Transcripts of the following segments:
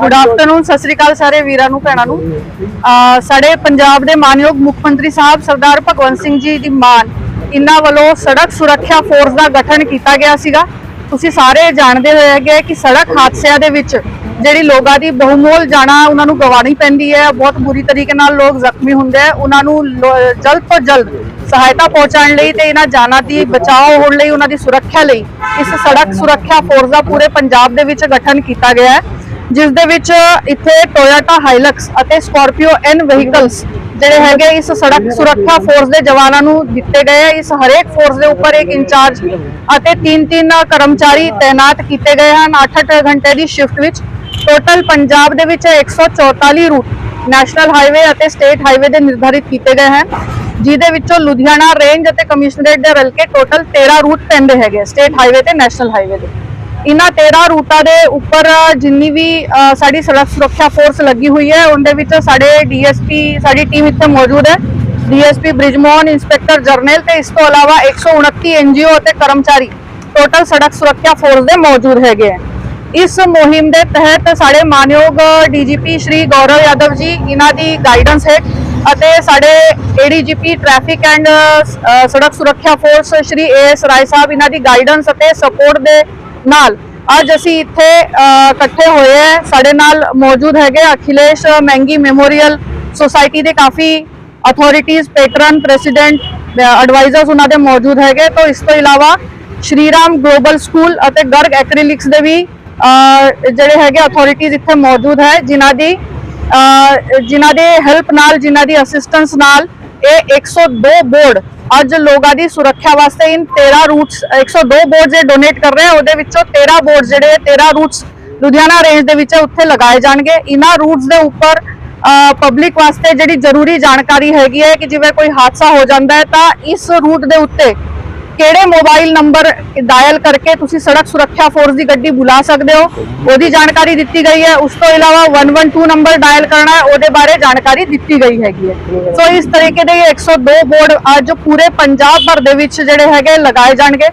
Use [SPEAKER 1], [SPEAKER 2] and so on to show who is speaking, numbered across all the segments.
[SPEAKER 1] Good afternoon Sat Sri ਅਕਾਲ ਸਾਰੇ ਵੀਰਾਂ ਨੂੰ, ਭੈਣਾਂ ਨੂੰ। ਸਾਡੇ ਪੰਜਾਬ ਦੇ ਮਾਨਯੋਗ ਮੁੱਖ ਮੰਤਰੀ ਸਾਹਿਬ ਸਰਦਾਰ ਭਗਵੰਤ ਸਿੰਘ ਜੀ ਦੀ ਮਾਨ, ਇਹਨਾਂ ਵੱਲੋਂ ਸੜਕ ਸੁਰੱਖਿਆ ਫੋਰਸ ਦਾ ਗਠਨ ਕੀਤਾ ਗਿਆ ਸੀਗਾ। ਤੁਸੀਂ ਸਾਰੇ ਜਾਣਦੇ ਹੋਏ ਹੈਗੇ ਕਿ ਸੜਕ ਹਾਦਸਿਆਂ ਦੇ ਵਿੱਚ ਜਿਹੜੀ ਲੋਕਾਂ ਦੀ ਬਹੁਮੋਲ ਜਾਣਾ, ਉਹਨਾਂ ਨੂੰ ਗਵਾਉਣੀ ਪੈਂਦੀ ਹੈ। ਬਹੁਤ ਬੁਰੀ ਤਰੀਕੇ ਨਾਲ ਲੋਕ ਜ਼ਖਮੀ ਹੁੰਦੇ ਆ। ਉਹਨਾਂ ਨੂੰ ਲੋ- ਜਲਦ ਤੋਂ ਜਲਦ ਸਹਾਇਤਾ ਪਹੁੰਚਾਉਣ ਲਈ ਤੇ ਇਹਨਾਂ ਜਾਨਾਂ ਦੀ ਬਚਾਅ ਹੋਣ ਲਈ, ਉਹਨਾਂ ਦੀ ਸੁਰੱਖਿਆ ਲਈ ਇਸ ਸੜਕ ਸੁਰੱਖਿਆ ਫੋਰਸ ਦਾ ਪੂਰੇ ਪੰਜਾਬ ਦੇ ਵਿੱਚ ਗਠਨ ਕੀਤਾ ਗਿਆ ਹੈ। ਜਿਸ ਦੇ ਵਿੱਚ ਇੱਥੇ ਟੋਇਟਾ ਹਾਈਲਕਸ ਅਤੇ ਸਕਾਰਪੀਓ ਐਨ ਵਹੀਕਲਸ ਜਿਹੜੇ ਹੈਗੇ ਇਸ ਸੜਕ ਸੁਰੱਖਿਆ ਫੋਰਸ ਦੇ ਜਵਾਨਾਂ ਨੂੰ ਦਿੱਤੇ ਗਏ ਹੈ ਇਸ ਹਰੇਕ ਫੋਰਸ ਦੇ ਉੱਪਰ ਇੱਕ ਇੰਚਾਰਜ ਅਤੇ ਤਿੰਨ ਤਿੰਨ ਕਰਮਚਾਰੀ ਤਾਇਨਾਤ ਕੀਤੇ ਗਏ ਹਨ। 8-8 ਘੰਟੇ ਦੀ ਸ਼ਿਫਟ ਵਿੱਚ ਟੋਟਲ ਪੰਜਾਬ ਦੇ ਵਿੱਚ 144 ਰੂਟ ਨੈਸ਼ਨਲ ਹਾਈਵੇ ਅਤੇ ਸਟੇਟ ਹਾਈਵੇ ਦੇ ਨਿਰਧਾਰਿਤ ਕੀਤੇ ਗਏ ਹਨ, ਜਿਹਦੇ ਵਿੱਚੋਂ ਲੁਧਿਆਣਾ, ਰੇਂਜ ਅਤੇ ਕਮਿਸ਼ਨਰੇਟ ਦੇ ਰਲ ਕੇ ਟੋਟਲ 13 ਰੂਟ ਪੈਂਦੇ ਹੈਗੇ ਸਟੇਟ ਹਾਈਵੇ ਤੇ ਨੈਸ਼ਨਲ ਹਾਈਵੇ ਦੇ। ਇਹਨਾਂ 13 ਰੂਟਾਂ ਦੇ ਉੱਪਰ ਜਿੰਨੀ ਵੀ ਸਾਡੀ ਸੜਕ ਸੁਰੱਖਿਆ ਫੋਰਸ ਲੱਗੀ ਹੋਈ ਹੈ, ਉਹਦੇ ਵਿੱਚ ਸਾਡੇ ਡੀਐਸਪੀ, ਸਾਡੀ ਟੀਮ ਇੱਥੇ ਮੌਜੂਦ ਹੈ। ਡੀਐਸਪੀ ਬ੍ਰਿਜਮੋਹਨ, ਇੰਸਪੈਕਟਰ ਜਰਨਲ ਤੇ ਇਸ ਤੋਂ ਇਲਾਵਾ 129 ਐਨਜੀਓ ਅਤੇ ਕਰਮਚਾਰੀ ਟੋਟਲ ਸੜਕ ਸੁਰੱਖਿਆ ਫੋਰਸ ਦੇ ਮੌਜੂਦ ਹੈਗੇ ਹੈ। ਇਸ ਮੁਹਿੰਮ ਦੇ ਤਹਿਤ ਸਾਡੇ ਮਾਨਯੋਗ ਡੀਜੀਪੀ ਸ਼੍ਰੀ ਗੌਰਵ ਯਾਦਵ ਜੀ, ਇਹਨਾਂ ਦੀ ਗਾਈਡੈਂਸ ਹੈ ਅਤੇ ਸਾਡੇ ਏਡੀਜੀਪੀ ਟ੍ਰੈਫਿਕ ਐਂਡ ਸੜਕ ਸੁਰੱਖਿਆ ਫੋਰਸ ਸ਼੍ਰੀ ਏਐਸ ਰਾਏ ਸਾਹਿਬ, ਇਹਨਾਂ ਦੀ ਗਾਈਡੈਂਸ ਅਤੇ ਸਪੋਰਟ ਦੇ ਨਾਲ। ਅੱਜ ਅਸੀਂ ਇੱਥੇ ਇਕੱਠੇ ਹੋਏ ਹੈ। ਸਾਡੇ ਨਾਲ ਮੌਜੂਦ ਹੈਗੇ ਅਖਿਲੇਸ਼ ਮਹਿੰਗੀ ਮੈਮੋਰੀਅਲ ਸੁਸਾਇਟੀ ਦੇ ਕਾਫੀ ਅਥਾਰਟੀਜ਼ ਪੈਟਰਨ ਪ੍ਰੈਜ਼ੀਡੈਂਟ ਐਡਵਾਈਜ਼ਰਸ ਉਹਨਾਂ ਦੇ ਮੌਜੂਦ ਹੈਗੇ। ਤੋਂ ਇਸ ਤੋਂ ਇਲਾਵਾ ਸ਼੍ਰੀਰਾਮ ਗਲੋਬਲ ਸਕੂਲ ਅਤੇ ਗਰਗ ਐਕ੍ਰੀਲਿਕਸ ਦੇ ਵੀ ਜਿਹੜੇ ਹੈਗੇ ਅਥਾਰਟੀਜ਼ ਇੱਥੇ ਮੌਜੂਦ ਹੈ, ਜਿਨ੍ਹਾਂ ਦੀ ਜਿਨ੍ਹਾਂ ਦੇ ਹੈਲਪ ਨਾਲ, ਜਿਨ੍ਹਾਂ ਦੀ ਅਸਿਸਟੈਂਸ ਨਾਲ ਇਹ 102 ਬੋਰਡ ਅੱਜ ਲੋਕਾਂ ਦੀ ਸੁਰੱਖਿਆ ਵਾਸਤੇ ਇਨ 13 ਰੂਟਸ 102 ਬੋਰਡ ਜੇ ਡੋਨੇਟ ਕਰ ਰਹੇ ਆ ਉਹਦੇ ਵਿੱਚੋਂ 13 ਬੋਰਡ ਜਿਹੜੇ 13 ਰੂਟਸ ਲੁਧਿਆਣਾ ਰੇਂਜ ਦੇ ਵਿੱਚ ਹੈ, ਉੱਥੇ ਲਗਾਏ ਜਾਣਗੇ। ਇਹਨਾਂ ਰੂਟਸ ਦੇ ਉੱਪਰ ਪਬਲਿਕ ਵਾਸਤੇ ਜਿਹੜੀ ਜ਼ਰੂਰੀ ਜਾਣਕਾਰੀ ਹੈਗੀ ਹੈ ਕਿ ਜਿਵੇਂ ਕੋਈ ਹਾਦਸਾ ਹੋ ਜਾਂਦਾ ਹੈ ਤਾਂ ਇਸ ਰੂਟ ਦੇ ਉੱਤੇ ਕਿਹੜੇ ਮੋਬਾਈਲ ਨੰਬਰ ਡਾਇਲ ਕਰਕੇ ਤੁਸੀਂ ਸੜਕ ਸੁਰੱਖਿਆ ਫੋਰਸ ਦੀ ਗੱਡੀ ਬੁਲਾ ਸਕਦੇ ਹੋ? ਉਹਦੀ ਜਾਣਕਾਰੀ ਦਿੱਤੀ ਗਈ ਹੈ। ਉਸ ਤੋਂ ਇਲਾਵਾ 112 ਨੰਬਰ ਡਾਇਲ ਕਰਨਾ ਹੈ। ਉਹਦੇ ਬਾਰੇ ਜਾਣਕਾਰੀ ਦਿੱਤੀ ਗਈ ਹੈਗੀ ਹੈ। ਸੋ ਇਸ ਤਰੀਕੇ ਦੇ ਇਹ 102 ਬੋਰਡ ਅੱਜ ਪੂਰੇ ਪੰਜਾਬ ਭਰ ਦੇ ਵਿੱਚ ਜਿਹੜੇ ਹੈਗੇ ਲਗਾਏ ਜਾਣਗੇ।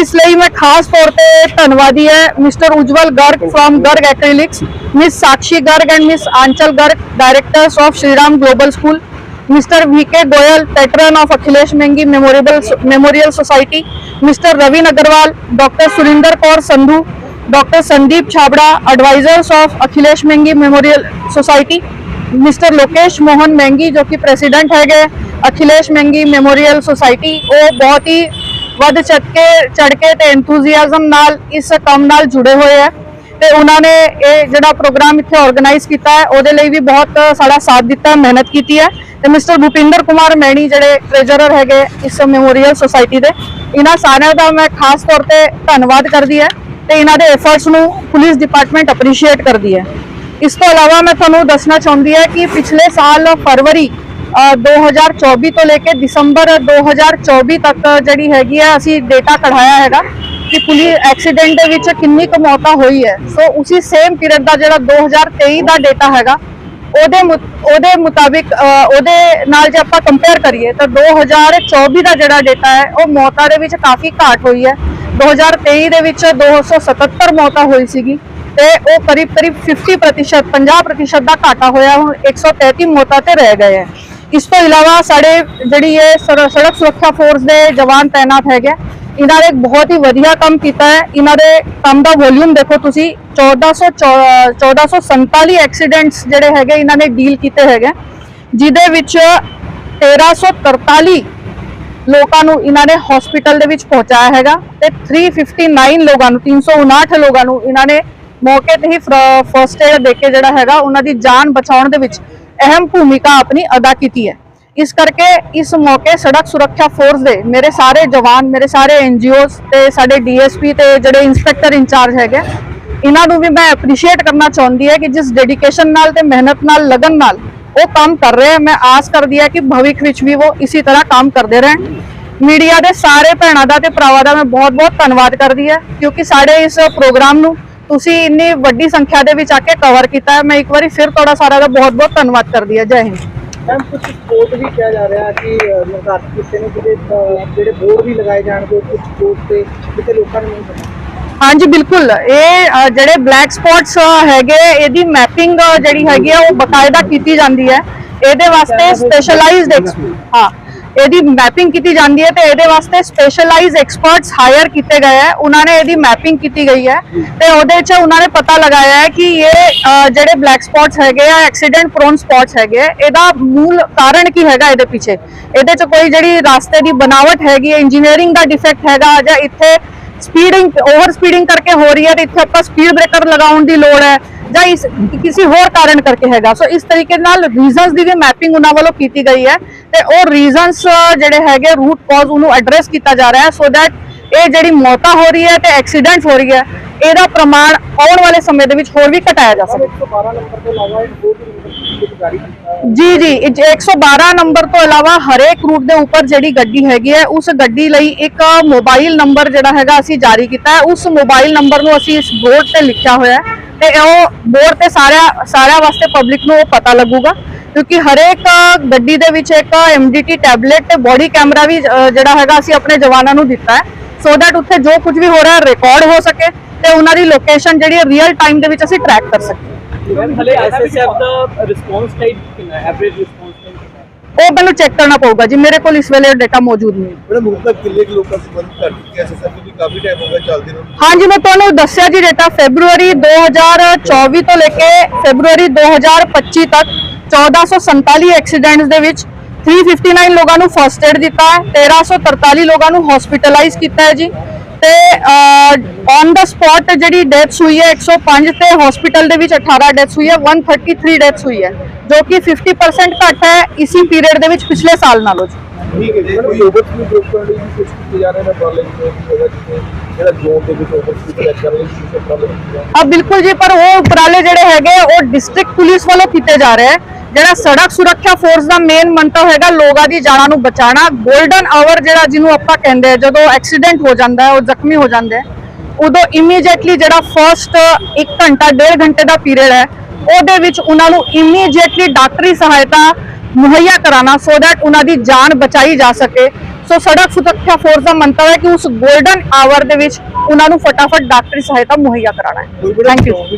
[SPEAKER 1] ਇਸ ਲਈ ਮੈਂ ਖਾਸ ਤੌਰ ਤੇ ਧੰਨਵਾਦੀ ਹੈ mister Ujjwal Garg firm Garg acrylics miss Sakshi Garg and miss Aanchal Garg directors of Shriram global school Mr. V.K. Goyal, patron of Akhilesh Mengi Memorial, Memorial Society, Mr. Ravin Agarwal, Dr. Surinder Kaur Sandhu, Dr. Sandeep Chabra, advisors of Akhilesh Mengi Memorial Society, Mr. Lokesh Mohan Mengi ਜੋ ਕਿ president ਹੈਗੇ Akhilesh mengi memorial society ਉਹ ਬਹੁਤ ਹੀ ਵੱਧ ਚੜ ਕੇ ਚੜ ਕੇ ਤੇ enthusiasm ਨਾਲ ਇਸ ਕੰਮ ਨਾਲ ਜੁੜੇ ਹੋਏ ਹੈ ਤੇ ਉਹਨਾਂ ਨੇ ਇਹ ਜਿਹੜਾ ਪ੍ਰੋਗਰਾਮ ਇੱਥੇ ਆਰਗੇਨਾਈਜ਼ ਕੀਤਾ ਹੈ ਉਹਦੇ ਲਈ ਵੀ ਬਹੁਤ ਸਾਡਾ ਸਾਥ ਦਿੱਤਾ ਮਿਹਨਤ ਕੀਤੀ ਹੈ। ਤੇ ਮਿਸਟਰ ਭੁਪਿੰਦਰ ਕੁਮਾਰ ਮੈਣੀ ਜਿਹੜੇ ਟ੍ਰੇਜਰਰ ਹੈਗੇ ਇਸ ਮੈਮੋਰੀਅਲ ਸੁਸਾਇਟੀ ਦੇ ਇਹਨਾਂ ਸਾਰਿਆਂ ਦਾ ਮੈਂ ਖਾਸ ਤੌਰ ਤੇ ਧੰਨਵਾਦ ਕਰਦੀ ਹੈ ਤੇ ਇਹਨਾਂ ਦੇ ਐਫਰਟਸ ਨੂੰ ਪੁਲਿਸ ਡਿਪਾਰਟਮੈਂਟ ਅਪਰੀਸ਼ੀਏਟ ਕਰਦੀ ਹੈ। ਇਸ ਤੋਂ ਇਲਾਵਾ ਮੈਂ ਤੁਹਾਨੂੰ ਦੱਸਣਾ ਚਾਹੁੰਦੀ ਹਾਂ ਕਿ ਪਿਛਲੇ ਸਾਲ ਫਰਵਰੀ ਅ, 2024 ਤੋਂ ਲੈ ਕੇ ਦਸੰਬਰ 2024 ਤੱਕ ਜਿਹੜੀ ਹੈਗੀ ਹੈ ਅਸੀਂ ਡੇਟਾ ਕਢਾਇਆ ਹੈਗਾ। ਕਿ ਪੁਲਿਸ ਐਕਸੀਡੈਂਟ ਦੇ ਵਿੱਚ ਕਿੰਨੀ ਕੁ ਮੌਤਾਂ ਹੋਈ ਹੈ। ਸੋ ਉਸੇ ਸੇਮ ਪੀਰੀਅਡ ਦਾ ਜਿਹੜਾ 2023 ਦਾ ਡੇਟਾ ਹੈਗਾ, ਉਹਦੇ ਮੁ- ਉਹਦੇ ਮੁਤਾਬਿਕ ਉਹਦੇ ਨਾਲ ਜੇ ਆਪਾਂ ਕੰਪੇਅਰ ਕਰੀਏ ਤਾਂ 2024 ਦਾ ਜਿਹੜਾ ਡੇਟਾ ਹੈ, ਉਹ ਮੌਤਾਂ ਦੇ ਵਿੱਚ ਕਾਫੀ ਘਾਟ ਹੋਈ ਹੈ। 2023 ਦੇ ਵਿੱਚ 277 ਮੌਤਾਂ ਹੋਈ ਸੀਗੀ ਤੇ ਉਹ ਕਰੀਬ ਕਰੀਬ 50% 50% ਦਾ ਘਾਟਾ ਹੋਇਆ। ਹੁਣ 133 ਮੌਤਾਂ ਤੇ ਰਹਿ ਗਏ ਹੈ। ਇਸ ਤੋਂ ਇਲਾਵਾ ਸਾਡੇ ਜਿਹੜੀ ਇਹ ਸੜਕ ਸੁਰੱਖਿਆ ਫੋਰਸ ਦੇ ਜਵਾਨ ਤਾਇਨਾਤ ਹੈਗੇ ਇਹਨਾਂ ਨੇ ਬਹੁਤ ਹੀ ਵਧੀਆ ਕੰਮ ਕੀਤਾ ਹੈ। ਇਹਨਾਂ ਦੇ ਕੰਮ ਦਾ ਵੋਲਿਊਮ ਦੇਖੋ ਤੁਸੀਂ 1400 1447 ਐਕਸੀਡੈਂਟਸ ਜਿਹੜੇ ਹੈਗੇ ਇਹਨਾਂ ਨੇ ਡੀਲ ਕੀਤੇ ਹੈਗੇ ਜਿਹਦੇ ਵਿੱਚ 1343 ਲੋਕਾਂ ਨੂੰ ਇਹਨਾਂ ਨੇ ਹਸਪੀਟਲ ਦੇ ਵਿੱਚ ਪਹੁੰਚਾਇਆ ਹੈਗਾ ਤੇ 359 ਲੋਕਾਂ ਨੂੰ 359 ਲੋਕਾਂ ਨੂੰ ਇਹਨਾਂ ਨੇ ਮੌਕੇ ਤੇ ਹੀ ਫਰਸਟ ਏਡ ਦੇ ਕੇ ਜਿਹੜਾ ਹੈਗਾ, ਉਹਨਾਂ ਦੀ ਜਾਨ ਬਚਾਉਣ ਦੇ ਵਿੱਚ ਅਹਿਮ ਭੂਮਿਕਾ ਆਪਣੀ ਅਦਾ ਕੀਤੀ ਹੈ। ਇਸ ਕਰਕੇ ਇਸ ਮੌਕੇ ਸੜਕ ਸੁਰੱਖਿਆ ਫੋਰਸ ਦੇ ਮੇਰੇ ਸਾਰੇ ਜਵਾਨ, ਮੇਰੇ ਸਾਰੇ ਐਨਜੀਓਜ਼ ਤੇ ਸਾਡੇ ਡੀਐਸਪੀ ਤੇ ਜਿਹੜੇ ਇੰਸਪੈਕਟਰ ਇੰਚਾਰਜ ਹੈਗੇ ਇਹਨਾਂ ਨੂੰ ਵੀ ਮੈਂ ਅਪਰੀਸ਼ੀਏਟ ਕਰਨਾ ਚਾਹੁੰਦੀ ਹੈ ਕਿ ਜਿਸ ਡੈਡੀਕੇਸ਼ਨ ਨਾਲ ਤੇ ਮਿਹਨਤ ਨਾਲ, ਲਗਨ ਨਾਲ ਉਹ ਕੰਮ ਕਰ ਰਹੇ ਹੈ ਮੈਂ ਆਸ ਕਰਦੀ ਹਾਂ ਕਿ ਭਵਿੱਖ ਵਿੱਚ ਵੀ ਉਹ ਇਸੇ ਤਰ੍ਹਾਂ ਕੰਮ ਕਰਦੇ ਰਹਿਣ। ਮੀਡੀਆ ਦੇ ਸਾਰੇ ਭੈਣਾਂ ਦਾ ਤੇ ਭਰਾਵਾਂ ਦਾ ਮੈਂ ਬਹੁਤ-ਬਹੁਤ ਧੰਨਵਾਦ ਕਰਦੀ ਹਾਂ, ਕਿਉਂਕਿ ਸਾਡੇ ਇਸ ਪ੍ਰੋਗਰਾਮ ਨੂੰ ਤੁਸੀਂ ਇੰਨੀ ਵੱਡੀ ਸੰਖਿਆ ਦੇ ਵਿੱਚ ਆ ਕੇ ਕਵਰ ਕੀਤਾ ਹੈ। ਮੈਂ ਇੱਕ ਵਾਰੀ ਫਿਰ ਤੁਹਾਡਾ ਸਾਰਿਆਂ ਦਾ ਬਹੁਤ-ਬਹੁਤ ਧੰਨਵਾਦ ਕਰਦੀ ਹੈ। ਜੈ ਹਿੰਦ।
[SPEAKER 2] ਮੈਮ ਕੁਝ ਸਪੋਰਟ ਵੀ ਕਿਹਾ ਜਾ ਰਿਹਾ ਕਿ ਅਹ, ਨਿਰਧਾਰਿਤ ਕੀਤੇ ਨੇ ਜਿਹੜੇ ਅਹ, ਜਿਹੜੇ ਬੋਰਡ ਵੀ ਲਗਾਏ ਜਾਣਗੇ ਕੁਝ ਸਪੋਰਟ ਤੇ ਜਿੱਥੇ ਲੋਕਾਂ ਨੂੰ ਨਹੀਂ ਪਤਾ।
[SPEAKER 1] ਹਾਂਜੀ ਬਿਲਕੁਲ। ਇਹ ਜਿਹੜੇ ਬਲੈਕ ਸਪੌਟਸ ਹੈਗੇ ਇਹਦੀ ਮੈਪਿੰਗ ਜਿਹੜੀ ਹੈਗੀ ਆ ਉਹ ਬਕਾਇਦਾ ਕੀਤੀ ਜਾਂਦੀ ਹੈ। ਇਹਦੇ ਵਾਸਤੇ ਸਪੈਸ਼ਲਾਈਜ਼ਡ ਹਾਂ। ਇਹਦੀ ਮੈਪਿੰਗ ਕੀਤੀ ਜਾਂਦੀ ਹੈ ਤੇ ਇਹਦੇ ਵਾਸਤੇ ਸਪੈਸ਼ਲਾਈਜ਼ ਐਕਸਪਰਟਸ ਹਾਇਰ ਕੀਤੇ ਗਏ ਹੈ। ਉਹਨਾਂ ਨੇ ਇਹਦੀ ਮੈਪਿੰਗ ਕੀਤੀ ਗਈ ਹੈ ਤੇ ਉਹਦੇ 'ਚ ਉਹਨਾਂ ਨੇ ਪਤਾ ਲਗਾਇਆ ਹੈ ਕਿ ਇਹ ਜਿਹੜੇ ਬਲੈਕ ਸਪੌਟਸ ਹੈਗੇ ਆ ਐਕਸੀਡੈਂਟ ਪ੍ਰੋਨ ਸਪੌਟਸ ਹੈਗੇ ਆ, ਇਹਦਾ ਮੂਲ ਕਾਰਨ ਕੀ ਹੈਗਾ ਇਹਦੇ ਪਿੱਛੇ? ਇਹਦੇ 'ਚ ਕੋਈ ਜਿਹੜੀ ਰਾਸਤੇ ਦੀ ਬਣਾਵਟ ਹੈਗੀ ਹੈ ਇੰਜੀਨੀਅਰਿੰਗ ਦਾ ਡਿਫੈਕਟ ਹੈਗਾ ਜਾਂ ਇੱਥੇ ਸਪੀਡਿੰਗ ਓਵਰ ਸਪੀਡਿੰਗ ਕਰਕੇ ਹੋ ਰਹੀ ਹੈ ਤੇ ਇੱਥੇ ਆਪਾਂ ਸਪੀਡ ਬ੍ਰੇਕਰ ਲਗਾਉਣ ਦੀ ਲੋੜ ਹੈ। ਜਾਂ ਇਸ ਕਿਸੇ ਹੋਰ ਕਾਰਨ ਕਰਕੇ ਹੈਗਾ। ਸੋ ਇਸ ਤਰੀਕੇ ਨਾਲ ਰੀਜ਼ਨਸ ਦੀ ਵੀ ਮੈਪਿੰਗ ਉਹਨਾਂ ਵੱਲੋਂ ਕੀਤੀ ਗਈ ਹੈ ਤੇ ਉਹ ਰੀਜ਼ਨਸ ਜਿਹੜੇ ਹੈਗੇ ਰੂਟ ਕਾਜ਼ ਉਹਨੂੰ ਐਡਰੈਸ ਕੀਤਾ ਜਾ ਰਿਹਾ ਹੈ ਸੋ ਦੈਟ ਇਹ ਜਿਹੜੀ ਮੌਤਾਂ ਹੋ ਰਹੀ ਹੈ ਤੇ ਐਕਸੀਡੈਂਟਸ ਹੋ ਰਹੀ ਹੈ ਇਹਦਾ ਪ੍ਰਮਾਣ ਆਉਣ ਵਾਲੇ ਸਮੇਂ ਦੇ ਵਿੱਚ ਹੋਰ ਵੀ ਘਟਾਇਆ ਜਾ ਸਕਦਾ
[SPEAKER 2] 112 ਨੰਬਰ ਤੋਂ ਹੈ
[SPEAKER 1] ਜੀ ਜੀ ਇਹ 'ਚ 112 ਨੰਬਰ ਤੋਂ ਇਲਾਵਾ ਹਰੇਕ ਰੂਟ ਦੇ ਉੱਪਰ ਜਿਹੜੀ ਗੱਡੀ ਹੈਗੀ ਹੈ ਉਸ ਗੱਡੀ ਲਈ ਇੱਕ ਮੋਬਾਈਲ ਨੰਬਰ ਜਿਹੜਾ ਹੈਗਾ ਅਸੀਂ ਜਾਰੀ ਕੀਤਾ ਹੈ। ਉਸ ਮੋਬਾਈਲ ਨੰਬਰ ਨੂੰ ਅਸੀਂ ਇਸ ਬੋਰਡ ਤੇ ਲਿਖਿਆ ਹੋਇਆ ਹੈ। ਤੇ ਉਹ ਬੋਰਡ ਤੇ ਸਾਰਿਆਂ ਸਾਰਿਆਂ ਵਾਸਤੇ ਪਬਲਿਕ ਨੂੰ ਉਹ ਪਤਾ ਲੱਗੂਗਾ, ਕਿਉਂਕਿ ਹਰੇਕ ਗੱਡੀ ਦੇ ਵਿੱਚ ਇੱਕ ਐਮਡੀਟੀ ਟੈਬਲੇਟ ਤੇ ਬੋਡੀ ਕੈਮਰਾ ਵੀ ਜਿਹੜਾ ਹੈਗਾ ਅਸੀਂ ਆਪਣੇ ਜਵਾਨਾਂ ਨੂੰ ਦਿੱਤਾ ਹੈ। ਸੋ ਦੈਟ ਉੱਥੇ ਜੋ ਕੁਝ ਵੀ ਹੋ ਰਿਹਾ ਰਿਕਾਰਡ ਹੋ ਸਕੇ ਤੇ ਉਹਨਾਂ ਦੀ ਲੋਕੇਸ਼ਨ ਜਿਹੜੀ ਰੀਅਲ ਟਾਈਮ ਦੇ ਵਿੱਚ ਅਸੀਂ ਟਰੈਕ ਕਰ ਸਕੀਏ।
[SPEAKER 2] ਹਲੇ ਐਸਐਸਐਫ ਦਾ ਰਿਸਪੌਂਸ ਟਾਈਮ ਕਿੰਨਾ ਐਵਰੇਜ ਰਿਸਪੌਂਸ
[SPEAKER 1] ਉਹ ਮੈਨੂੰ ਚੈੱਕ ਕਰਨਾ ਪਊਗਾ ਜੀ ਮੇਰੇ ਕੋਲ ਇਸ ਵੇਲੇ ਡਾਟਾ ਮੌਜੂਦ ਨਹੀਂ।
[SPEAKER 3] ਮੈਡਮ ਹੁਣ ਤੱਕ ਕਿੰਨੇ ਕੁ ਲੋਕਾਂ ਸੰਬੰਧ ਕਰ ਚੁੱਕੇ ਐਸ ਐਸ ਵੀ ਕਾਫੀ ਟਾਈਮ ਹੋ ਗਿਆ ਚੱਲਦੇ ਨੂੰ।
[SPEAKER 1] ਹਾਂਜੀ ਮੈਂ ਤੁਹਾਨੂੰ ਦੱਸਿਆ ਜੀ ਡਾਟਾ ਫੈਬਰੂਅਰੀ 2024 ਤੋਂ ਲੈ ਕੇ ਫੈਬਰੂਅਰੀ 2025 ਤੱਕ 1447 ਐਕਸੀਡੈਂਟਸ ਦੇ ਵਿੱਚ 359 ਲੋਕਾਂ ਨੂੰ ਫਰਸਟ ਏਡ ਦਿੱਤਾ ਹੈ 1343 ਲੋਕਾਂ ਨੂੰ ਹਸਪੀਟਲਾਈਜ਼ ਕੀਤਾ ਹੈ ਜੀ। ਤੇ ਔਨ ਦਾ ਸਪੌਟ ਜਿਹੜੀ ਡੈਥਸ ਹੋਈ ਹੈ 105 ਤੇ ਹਸਪੀਟਲ ਦੇ ਵਿੱਚ 18 ਡੈਥਸ ਹੋਈ ਹੈ 133 ਡੈਥਸ ਹੋਈ ਹੈ ਜੋ ਕਿ 50% ਘੱਟ ਹੈ ਇਸੀ ਪੀਰੀਅਡ ਦੇ ਵਿੱਚ ਪਿਛਲੇ ਸਾਲ ਨਾਲੋਂ
[SPEAKER 3] ਠੀਕ ਹੈ ਜੀ ਕੋਈ ਓਵਰ ਸਪੀਡ ਰੋਕਣ ਲਈ ਵੀ ਕੋਸ਼ਿਸ਼ ਕੀਤੀ ਜਾ ਰਹੀ ਹੈ? ਹੈਗਾ ਜਿਵੇਂ ਜਿਹੜਾ ਜ਼ੋਨ ਦੇ ਵਿੱਚ ਓਵਰ ਸਪੀਡ ਚੈੱਕ ਕਰਨ ਲਈ ਕਿਸੇ ਟਰਾਲੇ ਕੀਤੀ ਜਾ
[SPEAKER 1] ਆ ਬਿਲਕੁਲ ਜੀ ਪਰ ਉਹ ਉਪਰਾਲੇ ਜਿਹੜੇ ਹੈਗੇ ਉਹ ਡਿਸਟ੍ਰਿਕਟ ਪੁਲਿਸ ਵੱਲੋਂ ਕੀਤੇ ਜਾ ਰਹੇ ਹੈ। ਜਿਹੜਾ ਸੜਕ ਸੁਰੱਖਿਆ ਫੋਰਸ ਦਾ ਮੇਨ ਮੰਤਵ ਹੈਗਾ ਲੋਕਾਂ ਦੀ ਜਾਨਾਂ ਨੂੰ ਬਚਾਉਣਾ। 골ਡਨ ਆਵਰ ਜਿਹੜਾ ਜਿਹਨੂੰ ਆਪਾਂ ਕਹਿੰਦੇ ਆ ਜਦੋਂ ਐਕਸੀਡੈਂਟ ਹੋ ਜਾਂਦਾ ਹੈ ਉਹ ਜ਼ਖਮੀ ਹੋ ਜਾਂਦੇ ਹੈ ਉਦੋਂ ਇਮੀਡੀਏਟਲੀ ਜਿਹੜਾ ਫਰਸਟ 1 ਘੰਟਾ ਡੇਢ ਘੰਟੇ ਦਾ ਪੀਰੀਅਡ ਹੈ ਉਹਦੇ ਵਿੱਚ ਉਹਨਾਂ ਨੂੰ ਇਮੀਡੀਏਟਲੀ ਡਾਕਟਰੀ ਸਹਾਇਤਾ ਮੁਹੱਈਆ ਕਰਾਉਣਾ ਸੋ ਦੈਟ ਉਹਨਾਂ ਦੀ ਜਾਨ ਬਚਾਈ ਜਾ ਸਕੇ। ਸੋ ਸੜਕ ਸੁਰੱਖਿਆ ਫੋਰਸ ਦਾ ਮੰਤਵ ਹੈ ਕਿ ਉਸ 골ਡਨ ਆਵਰ ਦੇ ਵਿੱਚ ਉਹਨਾਂ ਨੂੰ ਫਟਾਫਟ ਡਾਕਟਰੀ ਸਹਾਇਤਾ ਮੁਹੱਈਆ ਕਰਾਉਣਾ
[SPEAKER 3] ਕੋਈ
[SPEAKER 1] ਹੈ
[SPEAKER 3] thank you ji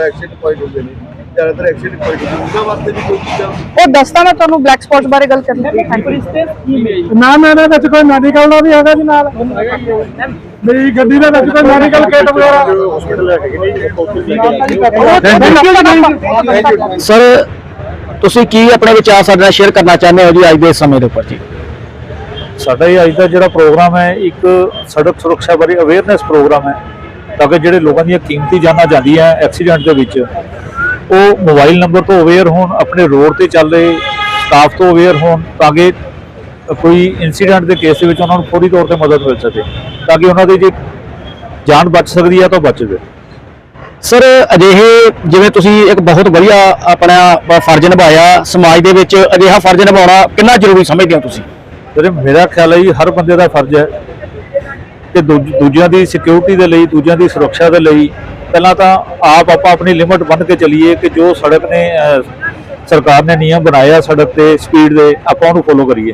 [SPEAKER 3] accident point ਹੁੰਦੇ ਨੇ ਜ਼ਿਆਦਾਤਰ ਐਕਸੀਡੈਂਟ ਪੁਆਇੰਟ ਹੁੰਦੇ ਨੇ ਉਹਨਾਂ ਵਾਸਤੇ ਵੀ ਕੋਈ ਚੀਜ਼ਾਂ
[SPEAKER 1] ਉਹ ਦੱਸਦਾ ਮੈਂ ਤੁਹਾਨੂੰ ਬਲੈਕ ਸਪੌਟਸ ਬਾਰੇ ਗੱਲ ਕਰਨੀ
[SPEAKER 4] ਨਾ ਨਾ ਨਾ ਵਿੱਚ ਕੋਈ ਮੈਡੀਕਲ ਦਾ ਵੀ ਹੈਗਾ ਜੀ ਨਾਲ। ਮੇਰੀ ਗੱਡੀ ਦੇ ਵਿੱਚ ਕੋਈ ਮੈਡੀਕਲ ਕਿੱਟ ਵਗੈਰਾ।
[SPEAKER 3] ਹਸਪੀਟਲ ਲੈ ਕੇ
[SPEAKER 5] ਸਰ ਤੁਸੀਂ ਕੀ ਆਪਣੇ ਵਿਚਾਰ ਸਾਡੇ ਨਾਲ ਸ਼ੇਅਰ ਕਰਨਾ ਚਾਹੁੰਦੇ ਹੋ ਜੀ ਅੱਜ ਦੇ ਸਮੇਂ ਦੇ ਉੱਪਰ ਜੀ?
[SPEAKER 4] ਸਾਡਾ ਇਹ ਅੱਜ ਦਾ ਜਿਹੜਾ ਪ੍ਰੋਗਰਾਮ ਹੈ ਇੱਕ ਸੜਕ ਸੁਰੱਖਿਆ ਬਾਰੇ ਅਵੇਅਰਨੈਸ ਪ੍ਰੋਗਰਾਮ ਹੈ। ਤਾਂ ਕਿ ਜਿਹੜੇ ਲੋਕਾਂ ਦੀਆਂ ਕੀਮਤੀ ਜਾਨਾਂ ਜਾਂਦੀਆਂ ਐਕਸੀਡੈਂਟ ਦੇ ਵਿੱਚ ਉਹ ਮੋਬਾਈਲ ਨੰਬਰ ਤੋਂ ਅਵੇਅਰ ਹੋਣ ਆਪਣੇ ਰੋਡ ਤੇ ਚੱਲ ਰਹੇ ਸਟਾਫ ਤੋਂ ਅਵੇਅਰ ਹੋਣ ਤਾਂ ਕਿ ਕੋਈ ਇਨਸੀਡੈਂਟ ਦੇ ਕੇਸ ਦੇ ਵਿੱਚ ਉਹਨਾਂ ਨੂੰ ਪੂਰੀ ਤੌਰ ਤੇ ਮਦਦ ਮਿਲ ਸਕੇ ਤਾਂ ਕਿ ਉਹਨਾਂ ਦੀ ਜੇ ਜਾਨ ਬਚ ਸਕਦੀ ਹੈ ਤਾਂ ਬਚ ਜਾਵੇ।
[SPEAKER 5] ਸਰ ਅਜਿਹੇ ਜਿਵੇਂ ਤੁਸੀਂ ਇੱਕ ਬਹੁਤ ਵਧੀਆ ਆਪਣਾ ਫਰਜ਼ ਨਿਭਾਇਆ ਸਮਾਜ ਦੇ ਵਿੱਚ ਅਜਿਹਾ ਫਰਜ਼ ਨਿਭਾਉਣਾ ਕਿੰਨਾ ਜ਼ਰੂਰੀ ਸਮਝਦੇ ਹੋ ਤੁਸੀਂ?
[SPEAKER 4] ਵੀਰੇ ਮੇਰਾ ਖਿਆਲ ਹੈ ਜੀ ਹਰ ਬੰਦੇ ਦਾ ਫਰਜ਼ ਹੈ ਕਿ ਦੂਜ- ਦੂਜਿਆਂ ਦੀ ਸਿਕਿਉਰਿਟੀ ਦੇ ਲਈ ਦੂਜਿਆਂ ਦੀ ਸੁਰੱਖਿਆ ਦੇ ਲਈ ਪਹਿਲਾਂ ਤਾਂ ਆਪ ਆਪਾਂ ਆਪਣੀ ਲਿਮਟ ਬੰਨ ਕੇ ਚੱਲੀਏ ਕਿ ਜੋ ਸੜਕ ਨੇ ਸਰਕਾਰ ਨੇ ਨਿਯਮ ਬਣਾਇਆ ਸੜਕ ਤੇ ਸਪੀਡ ਦੇ ਆਪਾਂ ਉਹਨੂੰ ਫੋਲੋ ਕਰੀਏ।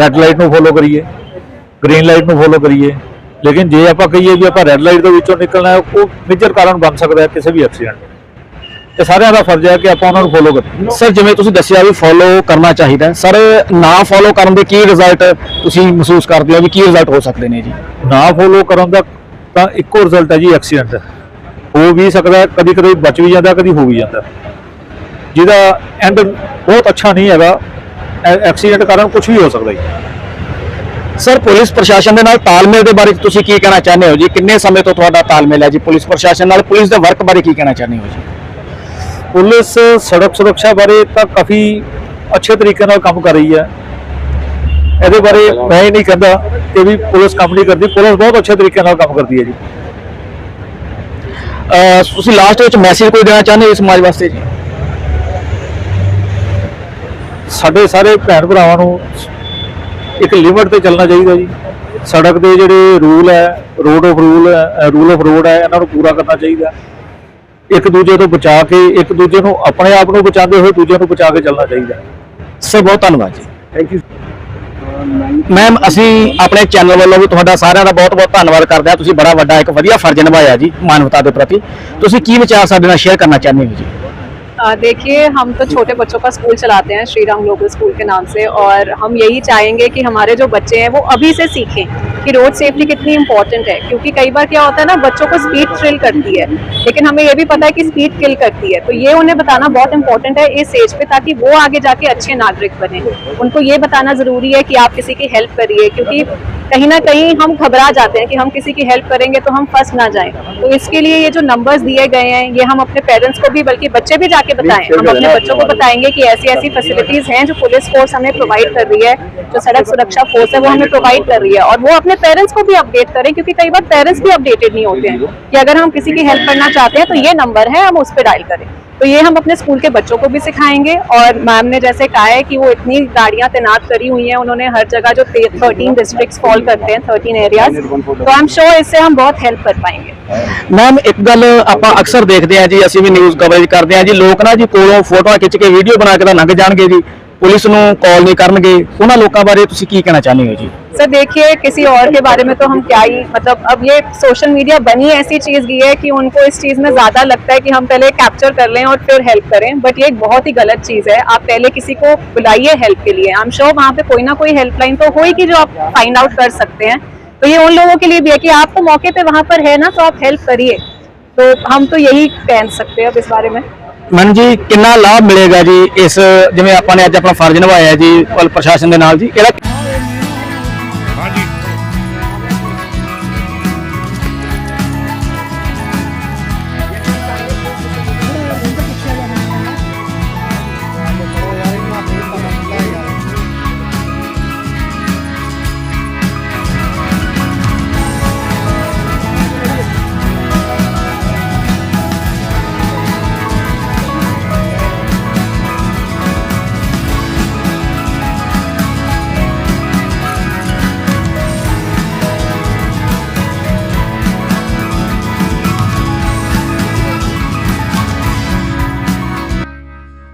[SPEAKER 4] ਰੈੱਡ ਲਾਈਟ ਨੂੰ ਫੋਲੋ ਕਰੀਏ ਗ੍ਰੀਨ ਲਾਈਟ ਨੂੰ ਫੋਲੋ ਕਰੀਏ। ਲੇਕਿਨ ਜੇ ਆਪਾਂ ਕਹੀਏ ਵੀ ਆਪਾਂ ਰੈੱਡ ਲਾਈਟ ਦੇ ਵਿੱਚੋਂ ਨਿਕਲਣਾ ਹੈ ਉਹ ਮੇਜਰ ਕਾਰਨ ਬਣ ਸਕਦਾ ਹੈ ਕਿਸੇ ਵੀ ਐਕਸੀਡੈਂਟ ਤੇ ਸਾਰਿਆਂ ਦਾ ਫਰਜ਼ ਹੈ ਕਿ ਆਪਾਂ ਉਹਨਾਂ ਨੂੰ ਫੋਲੋ ਕਰੀਏ।
[SPEAKER 5] ਸਰ ਜਿਵੇਂ ਤੁਸੀਂ ਦੱਸਿਆ ਵੀ ਫੋਲੋ ਕਰਨਾ ਚਾਹੀਦਾ। ਸਰ ਨਾ ਫੋਲੋ ਕਰਨ ਦੇ ਕੀ ਰਿਜ਼ਲਟ ਤੁਸੀਂ ਮਹਿਸੂਸ ਕਰਦੇ ਹੋ ਵੀ ਕੀ ਰਿਜ਼ਲਟ ਹੋ ਸਕਦੇ ਨੇ ਜੀ?
[SPEAKER 4] ਨਾ ਫੋਲੋ ਕਰਨ ਦਾ ਤਾਂ ਇੱਕੋ ਰਿਜ਼ਲਟ ਹੈ ਜੀ ਐਕਸੀਡੈਂਟ ਹੋ ਵੀ ਸਕਦਾ ਕਦੀ ਕਦੀ ਬਚ ਵੀ ਜਾਂਦਾ ਕਦੀ ਹੋ ਵੀ ਜਾਂਦਾ। ਜਿਹਦਾ ਐਂਡ ਬਹੁਤ ਅੱਛਾ ਨਹੀਂ ਹੈਗਾ ਐਕਸੀਡੈਂਟ ਕਾਰਨ ਕੁਝ ਵੀ ਹੋ ਸਕਦਾ ਜੀ।
[SPEAKER 5] ਸਰ ਪੁਲਿਸ ਪ੍ਰਸ਼ਾਸਨ ਦੇ ਨਾਲ ਤਾਲਮੇਲ ਦੇ ਬਾਰੇ ਤੁਸੀਂ ਕੀ ਕਹਿਣਾ ਚਾਹੁੰਦੇ ਹੋ ਜੀ? ਕਿੰਨੇ ਸਮੇਂ ਤੋਂ ਤੁਹਾਡਾ ਤਾਲਮੇਲ ਹੈ ਜੀ ਪੁਲਿਸ ਪ੍ਰਸ਼ਾਸਨ ਨਾਲ? ਪੁਲਿਸ ਦੇ ਵਰਕ ਬਾਰੇ ਕੀ ਕਹਿਣਾ ਚਾਹੁੰਦੇ ਹੋ ਜੀ?
[SPEAKER 4] ਪੁਲਿਸ ਸੜਕ ਸੁਰੱਖਿਆ ਬਾਰੇ ਤਾਂ ਕਾਫੀ ਅੱਛੇ ਤਰੀਕੇ ਨਾਲ ਕੰਮ ਕਰ ਰਹੀ ਹੈ। ਇਹਦੇ ਬਾਰੇ ਮੈਂ ਇਹ ਨਹੀਂ ਕਹਿੰਦਾ ਕਿ ਵੀ ਪੁਲਿਸ ਕੰਮ ਨਹੀਂ ਕਰਦੀ। ਪੁਲਿਸ ਬਹੁਤ ਅੱਛੇ ਤਰੀਕੇ ਨਾਲ ਕੰਮ ਕਰਦੀ ਹੈ ਜੀ।
[SPEAKER 5] ਤੁਸੀਂ ਲਾਸਟ ਵਿੱਚ ਮੈਸੇਜ ਕੋਈ ਦੇਣਾ ਚਾਹੁੰਦੇ ਹੋ ਸਮਾਜ ਵਾਸਤੇ ਜੀ?
[SPEAKER 4] ਸਾਡੇ ਸਾਰੇ ਭੈਣ ਭਰਾਵਾਂ ਨੂੰ ਇੱਕ ਲਿਮਟ ਤੇ ਚੱਲਣਾ ਚਾਹੀਦਾ ਜੀ। ਸੜਕ ਦੇ ਜਿਹੜੇ ਰੂਲ ਹੈ road of rule rule of road ਹੈ ਇਹਨਾਂ ਨੂੰ ਪੂਰਾ ਕਰਨਾ ਚਾਹੀਦਾ। ਇੱਕ ਦੂਜੇ ਤੋਂ ਬਚਾ ਕੇ ਇੱਕ ਦੂਜੇ ਨੂੰ ਆਪਣੇ ਆਪ ਨੂੰ ਬਚਾਉਂਦੇ ਹੋਏ ਦੂਜਿਆਂ ਨੂੰ ਬਚਾ ਕੇ ਚੱਲਣਾ ਚਾਹੀਦਾ।
[SPEAKER 5] ਸਰ ਬਹੁਤ ਧੰਨਵਾਦ ਜੀ।
[SPEAKER 3] ਥੈਂਕ ਯੂ
[SPEAKER 5] ਮੈਮ ਅਸੀਂ ਆਪਣੇ ਚੈਨਲ ਵੱਲੋਂ ਵੀ ਤੁਹਾਡਾ ਸਾਰਿਆਂ ਦਾ ਬਹੁਤ-ਬਹੁਤ ਧੰਨਵਾਦ ਕਰਦੇ ਹਾਂ। ਤੁਸੀਂ ਬੜਾ ਵੱਡਾ ਇੱਕ ਵਧੀਆ ਫਰਜ਼ ਨਿਭਾਇਆ ਜੀ ਮਾਨਵਤਾ ਦੇ ਪ੍ਰਤੀ। ਤੁਸੀਂ ਕੀ ਵਿਚਾਰ ਸਾਡੇ ਨਾਲ ਸ਼ੇਅਰ ਕਰਨਾ ਚਾਹੁੰਦੇ ਹੋ ਜੀ?
[SPEAKER 6] देखिए हम तो छोटे बच्चों का स्कूल चलाते हैं श्री राम ग्लोबल स्कूल के नाम से और हम यही चाहेंगे कि हमारे जो बच्चे हैं वो अभी से सीखें कि रोड सेफ्टी कितनी इंपॉर्टेंट है। क्योंकि कई बार क्या होता है ना बच्चों को स्पीड थ्रिल करती है लेकिन हमें ये भी पता है कि स्पीड किल करती है। तो ये उन्हें बताना बहुत इंपॉर्टेंट है इस एज पे ताकि वो आगे जाके अच्छे नागरिक बने। उनको ये बताना ज़रूरी है कि आप किसी की हेल्प करिए क्योंकि कहीं ना कहीं हम घबरा जाते हैं कि हम किसी की हेल्प करेंगे तो हम फंस ना जाएँ। तो इसके लिए ये जो नंबर्स दिए गए हैं ये हम अपने पेरेंट्स को भी बल्कि बच्चे भी जाके बताएँ। हम अपने बच्चों को बताएँगे कि ऐसी ऐसी फैसिलिटीज़ हैं जो पुलिस फोर्स हमें प्रोवाइड कर रही है जो सड़क सुरक्षा फोर्स है वो हमें प्रोवाइड कर रही है। और वो अपने पेरेंट्स को भी अपडेट करें क्योंकि कई बार पेरेंट्स भी अपडेटेड नहीं होते हैं कि अगर हम किसी की हेल्प करना चाहते हैं तो ये नंबर है हम उस पर डायल करें। तो ये हम अपने स्कूल के बच्चों को भी सिखाएंगे और मैम ने जैसे कहा है कि वो इतनी गाड़ियां तैनात करी हुई हैं उन्होंने हर जगह जो थर्टीन डिस्ट्रिक्ट्स फॉल करते हैं थर्टीन एरियाज तो आई एम श्योर इससे हम बहुत हेल्प कर पाएंगे
[SPEAKER 5] ਮੈਮ ਇੱਕ ਗੱਲ ਆਪਾਂ ਅਕਸਰ ਦੇਖਦੇ ਹਾਂ ਜੀ ਅਸੀਂ ਵੀ ਨਿਊਜ਼ ਕਵਰੇਜ ਕਰਦੇ ਹਾਂ ਜੀ ਲੋਕ ਨਾ ਜੀ ਕੋਲੋਂ ਫੋਟੋਆਂ ਖਿੱਚ ਕੇ ਵੀਡੀਓ ਬਣਾ ਕੇ ਤਾਂ ਲੰਘ ਜਾਣਗੇ ਜੀ ਪੁਲਿਸ ਨੂੰ ਕਾਲ ਨਹੀਂ ਕਰਨਗੇ ਉਹਨਾਂ ਲੋਕਾਂ ਬਾਰੇ ਤੁਸੀਂ ਕੀ ਕਹਿਣਾ ਚਾਹੁੰਦੇ ਹੋ ਜੀ
[SPEAKER 6] सर देखिए किसी और के बारे में तो हम क्या ही मतलब अब ये सोशल मीडिया बनी ऐसी चीज की है कि उनको इस चीज में ज्यादा लगता है कि हम पहले कैप्चर कर लें और फिर हेल्प करें बट ये एक बहुत ही गलत चीज है आप पहले किसी को बुलाइए हेल्प के लिए आई एम श्योर वहाँ पे कोई ना कोई हेल्पलाइन तो होगी जो आप फाइंड आउट कर सकते हैं तो ये उन लोगों के लिए भी है कि आप तो मौके पे वहाँ पर है ना तो आप हेल्प करिए तो हम तो यही कह सकते हैं अब इस बारे में
[SPEAKER 5] ਮਨ ਜੀ, ਕਿੰਨਾ ਲਾਭ ਮਿਲੇਗਾ ਜੀ ਇਸ, ਜਿਵੇਂ ਆਪਾਂ ਨੇ ਅੱਜ ਆਪਣਾ ਫਰਜ਼ ਨਿਭਾਇਆ ਜੀ ਪ੍ਰਸ਼ਾਸਨ ਦੇ ਨਾਲ ਜੀ? ਇਹਦਾ